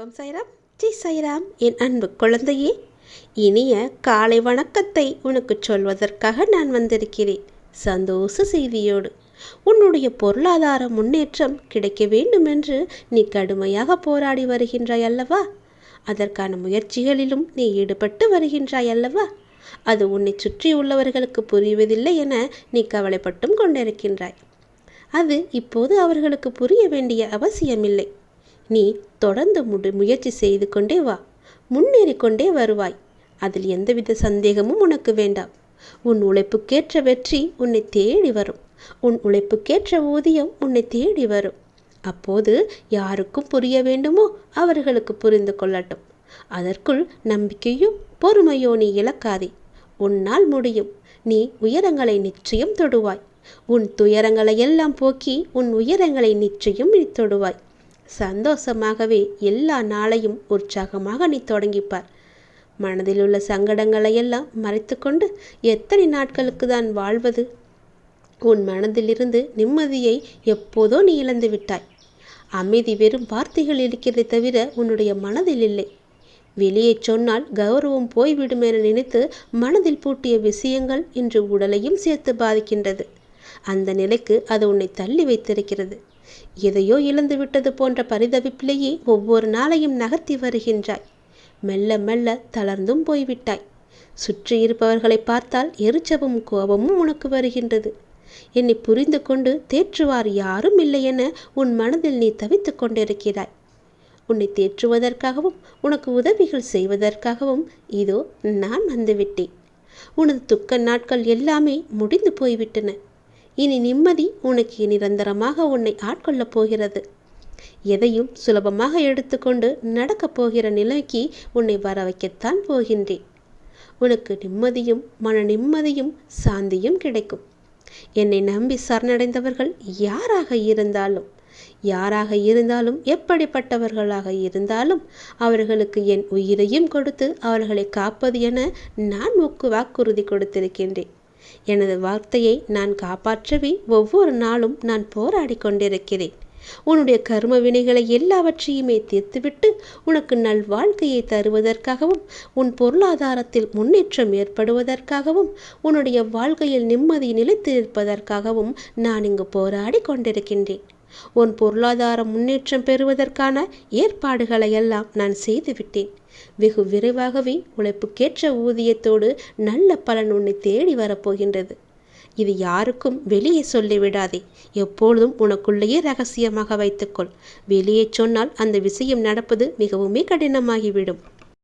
ஓம் சைராம். ஜெய் சைராம். என் அன்பு குழந்தையே இனிய காலை வணக்கத்தை உனக்கு சொல்வதற்காக நான் வந்திருக்கிறேன். சந்தோஷ செய்தியோடு. உன்னுடைய பொருளாதார முன்னேற்றம் கிடைக்க வேண்டுமென்று நீ கடுமையாக போராடி வருகின்றாய் அல்லவா? அதற்கான முயற்சிகளிலும் நீ ஈடுபட்டு வருகின்றாய் அல்லவா? அது உன்னை சுற்றியுள்ளவர்களுக்கு புரிவதில்லை என நீ கவலைப்பட்டும் கொண்டிருக்கின்றாய். அது இப்போது அவர்களுக்கு புரிய வேண்டிய அவசியமில்லை. நீ தொடர்ந்து முடி முயற்சி செய்து கொண்டே வா. முன்னேறி கொண்டே வருவாய். அதில் எந்தவித சந்தேகமும் உனக்கு வேண்டாம். உன் உழைப்புக்கேற்ற வெற்றி உன்னை தேடி வரும். உன் உழைப்புக்கேற்ற ஊதியம் உன்னை தேடி வரும். அப்போது யாருக்கும் புரிய வேண்டுமோ அவர்களுக்கு புரிந்து கொள்ளட்டும். அதற்குள் நம்பிக்கையும் பொறுமையோ நீ இழக்காதே. உன்னால் முடியும். நீ உயரங்களை நிச்சயம் தொடுவாய். உன் துயரங்களை எல்லாம் போக்கி உன் உயரங்களை நிச்சயம் நீ தொடுவாய். சந்தோஷமாகவே எல்லா நாளையும் உற்சாகமாக நீ தொடங்கிப்பார். மனதில் உள்ள சங்கடங்களை எல்லாம் மறைத்துக்கொண்டு எத்தனை நாட்களுக்கு தான் வாழ்வது? உன் மனதிலிருந்து நிம்மதியை எப்போதோ நீ இழந்து விட்டாய். அமைதி வெறும் வார்த்தைகள் இருக்கிறதை தவிர உன்னுடைய மனதில் இல்லை. வெளியே சொன்னால் கௌரவம் போய்விடும் என நினைத்து மனதில் பூட்டிய விஷயங்கள் இன்று உடலையும் சேர்த்து பாதிக்கின்றது. அந்த நிலைக்கு அது உன்னை தள்ளி வைத்திருக்கிறது. எதையோ இழந்து விட்டது போன்ற பரிதவிப்பிலேயே ஒவ்வொரு நாளையும் நகர்த்தி வருகின்றாய். மெல்ல மெல்ல தளர்ந்தும் போய்விட்டாய். சுற்றி இருப்பவர்களை பார்த்தால் எரிச்சவும் கோபமும் உனக்கு வருகின்றது. என்னை புரிந்து கொண்டு தேற்றுவார் யாரும் இல்லை என உன் மனதில் நீ தவித்துக் கொண்டிருக்கிறாய். உன்னை தேற்றுவதற்காகவும் உனக்கு உதவிகள் செய்வதற்காகவும் இதோ நான் வந்துவிட்டேன். உனது துக்க நாட்கள் எல்லாமே முடிந்து போய்விட்டன. இனி நிம்மதி உனக்கு நிரந்தரமாக உன்னை ஆட்கொள்ளப் போகிறது. எதையும் சுலபமாக எடுத்துக்கொண்டு நடக்கப் போகிற நிலைக்கு உன்னை வர வைக்கத்தான் போகின்றேன். உனக்கு நிம்மதியும் மன நிம்மதியும் சாந்தியும் கிடைக்கும். என்னை நம்பி சரணடைந்தவர்கள் யாராக இருந்தாலும் யாராக இருந்தாலும் எப்படிப்பட்டவர்களாக இருந்தாலும் அவர்களுக்கு என் உயிரையும் கொடுத்து அவர்களை காப்பது என நான் உக்கு வாக்குறுதி கொடுத்திருக்கின்றேன். எனது வார்த்தையை நான் காப்பாற்றவே ஒவ்வொரு நாளும் நான் போராடி கொண்டிருக்கிறேன். உன்னுடைய கர்ம வினைகளை எல்லாவற்றையுமே தீர்த்துவிட்டு உனக்கு நல் வாழ்க்கையை தருவதற்காகவும் உன் பொருளாதாரத்தில் முன்னேற்றம் ஏற்படுவதற்காகவும் உன்னுடைய வாழ்க்கையில் நிம்மதி நிலைத்திருப்பதற்காகவும் நான் இங்கு போராடி கொண்டிருக்கின்றேன். உன் பொருளாதார முன்னேற்றம் பெறுவதற்கான ஏற்பாடுகளை எல்லாம் நான் செய்துவிட்டேன். வெகு விரைவாகவே உழைப்புக்கேற்ற ஊதியத்தோடு நல்ல பலன் உன்னை தேடி வரப்போகின்றது. இது யாருக்கும் வெளியே சொல்லிவிடாதே. எப்பொழுதும் உனக்குள்ளேயே ரகசியமாக வைத்துக்கொள். வெளியே சொன்னால் அந்த விஷயம் நடப்பது மிகவுமே கடினமாகிவிடும்.